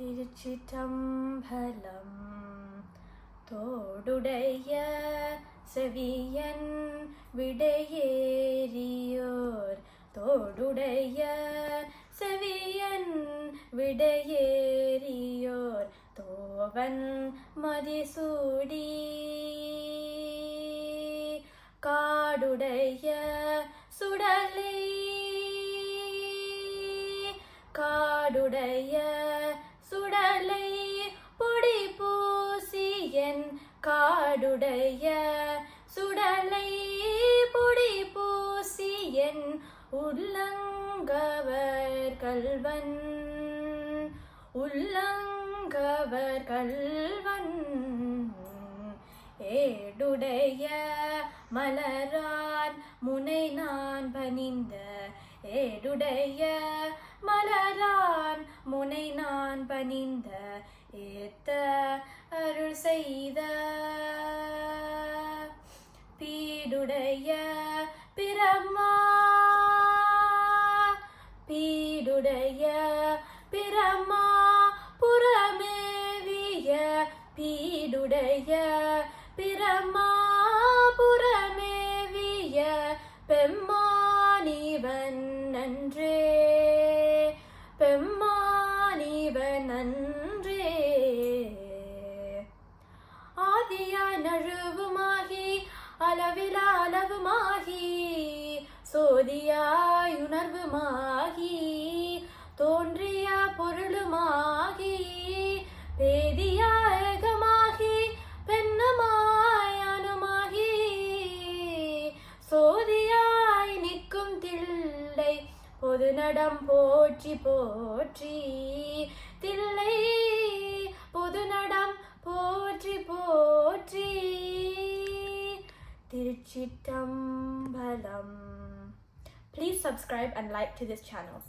திருச்சிற்றம்பலம் தோடுடைய செவியன் விடையேறியோர் தோடுடைய செவியன் விடையேறியோர் தோவன் மதிசூடி காடுடைய சுடலை காடுடைய காடுடைய சுடலை பொடி பூசி என் உள்ளங்கவர் கல்வன். உள்ளங்கவர் கல்வன். ஏடுடைய மலரான் முனை நான் பணிந்த. ஏடுடைய மலரான் முனை நான் பணிந்த. ஏத்த அருள் செய்த பீடுடைய பிரம்மா. பீடுடைய பிரம்மா புறமேவிய பீடுடைய பிரம்மா புறமேவிய பெம்மா அளவிலா அளவுமாகி சோதியாய் உணர்வுமாகி தோன்றிய பொருளுமாகி பேதியாயகமாகி பெண்ணமாயானுமாகி சோதியாய் நிற்கும் தில்லை பொது நடம் போற்றி போற்றி Thillai Please subscribe and like to this channel.